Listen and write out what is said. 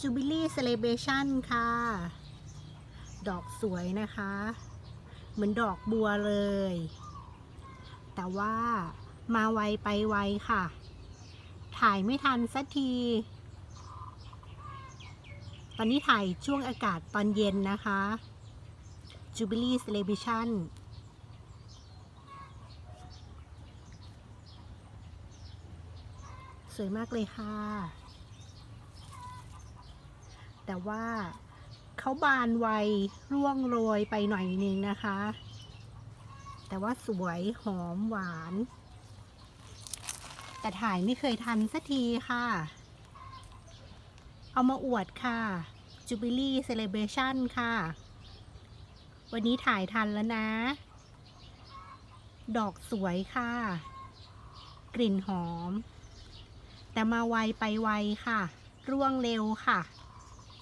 Jubilee Celebration ค่ะ ดอกสวยนะคะ เหมือนดอกบัวเลย แต่ว่ามาไวไปไวค่ะ ถ่ายไม่ทันสักที ตอนนี้ถ่ายช่วงอากาศตอนเย็นนะคะ Jubilee Celebration สวยมากเลยค่ะ แต่ว่าเขาบานไวร่วงโรยไปหน่อยนึงนะคะ แต่ว่าสวยหอมหวาน แต่ถ่ายไม่เคยทันสักทีค่ะ เอามาอวดค่ะ Jubilee Celebration ค่ะ วันนี้ถ่ายทันแล้วนะ ดอกสวยค่ะ กลิ่นหอม แต่มาไวไปไวค่ะ ร่วงเร็วค่ะ